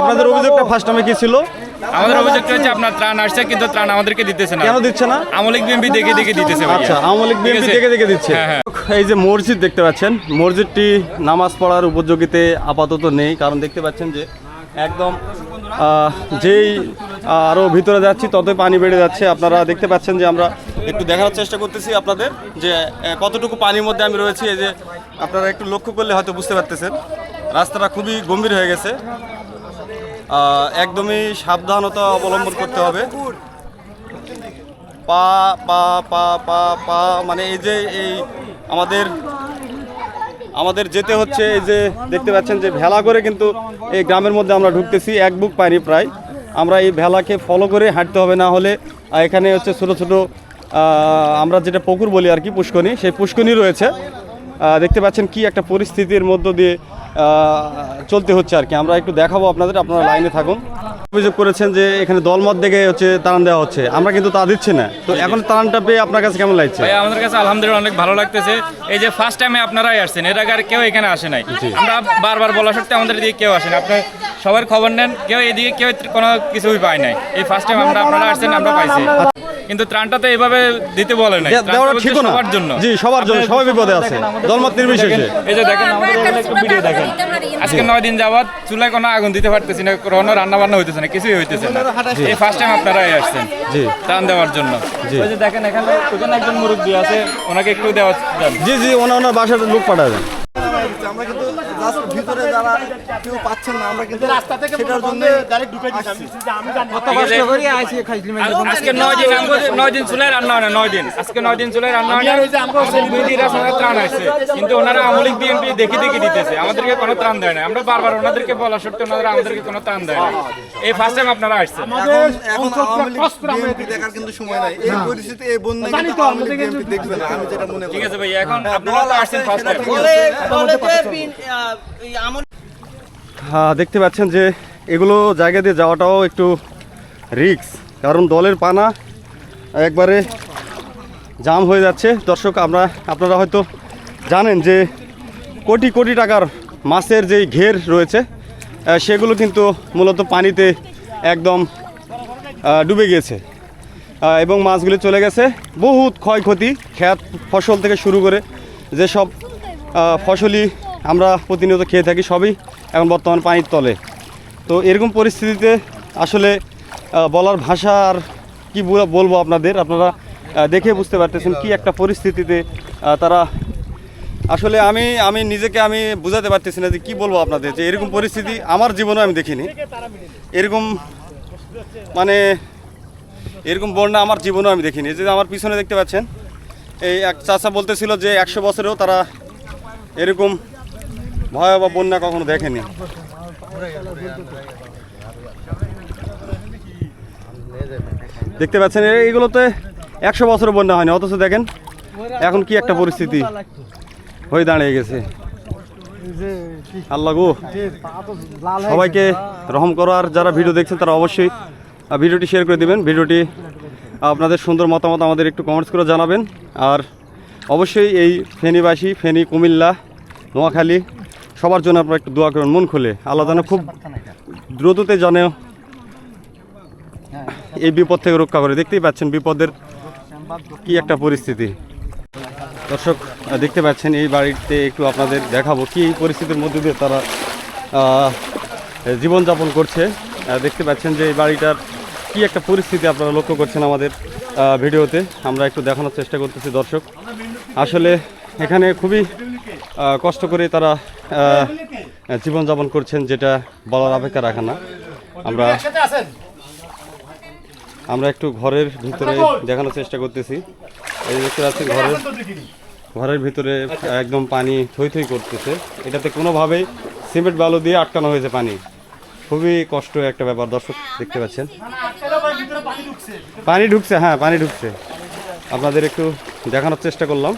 আপনাদের অভিযোগটা ফার্স্ট টাইমে কি ছিল? আমাদের অভিযোগটা হচ্ছে আপনার ত্রাণ আসছে কিন্তু ত্রাণ আমাদেরকে দিতেছে না। কেন দিচ্ছে না? আমলিক বিএমপি দেখে দেখে দিতেছে ভাইয়া। আচ্ছা আওয়ামী লীগ ঠিক দেখে দেখে দিচ্ছে। হ্যাঁ, হ্যাঁ। এই যে মসজিদ দেখতে পাচ্ছেন মসজিদটি নামাজ পড়ার উপযোগীতে আপাতত নেই কারণ দেখতে পাচ্ছেন যে একদম আহ, যেই আহ, আরও ভিতরে যাচ্ছি ততই পানি বেড়ে যাচ্ছে। আপনারা দেখতে পাচ্ছেন যে আমরা একটু দেখার চেষ্টা করতেছি আপনাদের যে আহ, কতটুকু পানির মধ্যে আমি রয়েছি। এই যে আপনারা একটু লক্ষ্য করলে হয়তো বুঝতে পারতেছেন রাস্তাটা খুবই গম্ভীর হয়ে গেছে। একদমই সাবধানতা অবলম্বন করতে হবে। পা পা পা পা পা মানে এই যে এই আমাদের আমাদের যেতে হচ্ছে, এই যে দেখতে পাচ্ছেন যে ভেলা করে কিন্তু এই গ্রামের মধ্যে আমরা ঢুকতেছি, এক বুক পানি প্রায়। আমরা এই ভেলাকে ফলো করে হাঁটতে হবে, না হলে এখানে হচ্ছে ছোট ছোট আমরা যেটা পুকুর বলি আর কি, পুষ্কনি, সেই পুষ্কনি রয়েছে। দেখতে পাচ্ছেন কি একটা পরিস্থিতির মধ্য দিয়ে চলতে হচ্ছে আর কি। আমরা একটু দেখাবো আপনাদের আপনারা লাইনে থাকুন। অভিযোগ করেছেন যে এখানে দলমত দেখে হচ্ছে তারান দেওয়া হচ্ছে। আমরা কিন্তু তা দিচ্ছি না। তো এখন তারানটা পেয়ে আপনার কাছে কেমন লাগছে? আমাদের কাছে আলহামদুলিল্লাহ অনেক ভালো লাগতেছে। এই যে ফার্স্ট টাইমে আপনারাই আসছেন এর আগে আর কেউ এখানে আসে নাই। আমরা বারবার বলা সত্ত্বেও আমাদের এদিকে কেউ আসেন আপনি সবার খবর নেন কেউ এদিকে কেউ কোনো কিছুই পায় নাই। এই ফার্স্ট টাইম আমরা আপনারা আসছেন আমরা পাইছি। কিন্তু ত্রাণটা তো এইভাবে দিতে বলে নাই। দেওয়াটা ঠিক না। সবার জন্য। জি সবার জন্য সবাই বিপদে আছে। দলমত নির্বিশেষে। এই যে দেখেন আমাদের এখানে একটা ভিডিও দেখেন। আজকে নয় দিন যাবত চুলায় কোনো আগুন দিতে পারতেছি না কোনো রান্না বান্না হইতেছে না কিছুই হইতেছে না। এই ফার্স্ট টাইম আপনারাই আসছেন। জি। ত্রাণ দেওয়ার জন্য। জি। ওই যে দেখেন এখানে ওখানে একজন মুরব্বী আছে ওনাকে একটু দেওয়া জি জি ওনার ওনার বাসার লোক পাঠাবেন। আমরা কিন্তু জাস্ট ভিতরে যারা কেউ পাচ্ছেন না আমরা কিন্তু রাস্তা থেকে সেটার জন্য ডাইরেক্ট ঢুকে দিয়েছি। আমি আমি জানি কত আজকে নয় দিন আমাদের নয় দিন চুলায় রান্না হয় না নয় দিন। আজকে নয় দিন চুলায় রান্না হয় না। আমাদের বিরোধীরা সবাই ত্রাণ আসছে। কিন্তু ওনারা আমলিক বিএনপি দেখে দেখে দিতেছে। আমাদেরকে কোনো ত্রাণ দেয় না। আমরা বারবার ওনাদেরকে বলা সত্ত্বেও ওনারা আমাদেরকে কোনো ত্রাণ দেয় না। এই ফার্স্ট টাইম আপনারা আসছেন। এখন এখন আওয়ামী লীগ বিএনপি দেখার কিন্তু সময় নাই। এই পরিস্থিতি এই বন্যা কিন্তু আওয়ামী লীগ বিএনপি দেখবে না। আমি যেটা মনে করি। ঠিক আছে ভাই এখন আপনারা তো আসছেন ফার্স্ট টাইম হ্যাঁ দেখতে পাচ্ছেন যে এগুলো জায়গা দিয়ে যাওয়াটাও একটু রিস্ক কারণ দলের পানা একবারে জাম হয়ে যাচ্ছে। দর্শক আমরা আপনারা হয়তো জানেন যে কোটি কোটি টাকার মাছের যেই ঘের রয়েছে সেগুলো কিন্তু মূলত পানিতে একদম ডুবে গিয়েছে এবং মাছগুলি চলে গেছে। বহুত ক্ষয়ক্ষতি খ্যাত ফসল থেকে শুরু করে যেসব আহ, ফসলই আমরা প্রতিনিয়ত খেয়ে থাকি সবই, এখন বর্তমান পানির তলে। তো এরকম পরিস্থিতিতে আসলে বলার ভাষা আর কি বল- বলব আপনাদের? আপনারা দেখে বুঝতে পারতেছেন কি একটা পরিস্থিতিতে তারা আসলে আমি আমি নিজেকে আমি বুঝাতে পারতেছি না যে কী বলব আপনাদের যে এরকম পরিস্থিতি আমার জীবনে আমি দেখিনি। এরকম মানে এরকম বন্যা আমার জীবনেও আমি দেখিনি। যে আমার পিছনে দেখতে পাচ্ছেন, এই এক চাচা বলতেছিল যে একশো বছরেও তারা এরকম ভয়াবহ বন্যা কখনো দেখেনি। দেখতে পাচ্ছেন এইগুলোতে একশো বছর বন্যা হয়নি, অথচ দেখেন এখন কি একটা পরিস্থিতি হয়ে দাঁড়িয়ে গেছে। আল্লাহ গো, সবাইকে রহম করার যারা ভিডিও দেখছেন তারা অবশ্যই ভিডিওটি শেয়ার করে দিবেন। ভিডিওটি আপনাদের সুন্দর মতামত আমাদের একটু কমেন্টস করে জানাবেন। আর অবশ্যই এই ফেনীবাসী, ফেনী কুমিল্লা, নোয়াখালী সবার জন্য আপনারা একটু দোয়া করুন, মন খুলে। আল্লাহ যেন খুব দ্রুততে জানে এই বিপদ থেকে রক্ষা করে। দেখতেই পাচ্ছেন বিপদের কি একটা পরিস্থিতি। দর্শক দেখতে পাচ্ছেন এই বাড়িতে একটু আপনাদের দেখাবো কি পরিস্থিতির মধ্যে দিয়ে তারা জীবনযাপন করছে। দেখতে পাচ্ছেন যে এই বাড়িটার কি একটা পরিস্থিতি আপনারা লক্ষ্য করছেন আমাদের ভিডিওতে। আমরা একটু দেখানোর চেষ্টা করতেছি দর্শক। আসলে এখানে খুবই কষ্ট করে তারা জীবনযাপন করছেন যেটা বলার অপেক্ষা রাখে না। আমরা আমরা একটু ঘরের ভিতরে দেখানোর চেষ্টা করতেছি। এই দেখতে পাচ্ছেন ঘরের ঘরের ভিতরে একদম পানি থই থই করতেছে। এটাতে কোনোভাবেই সিমেন্ট বালু দিয়ে আটকানো হয়েছে পানি। খুবই কষ্ট একটা ব্যাপার, দর্শক দেখতে পাচ্ছেন। পানি ঢুকছে হ্যাঁ পানি ঢুকছে। আপনাদের একটু দেখানোর চেষ্টা করলাম।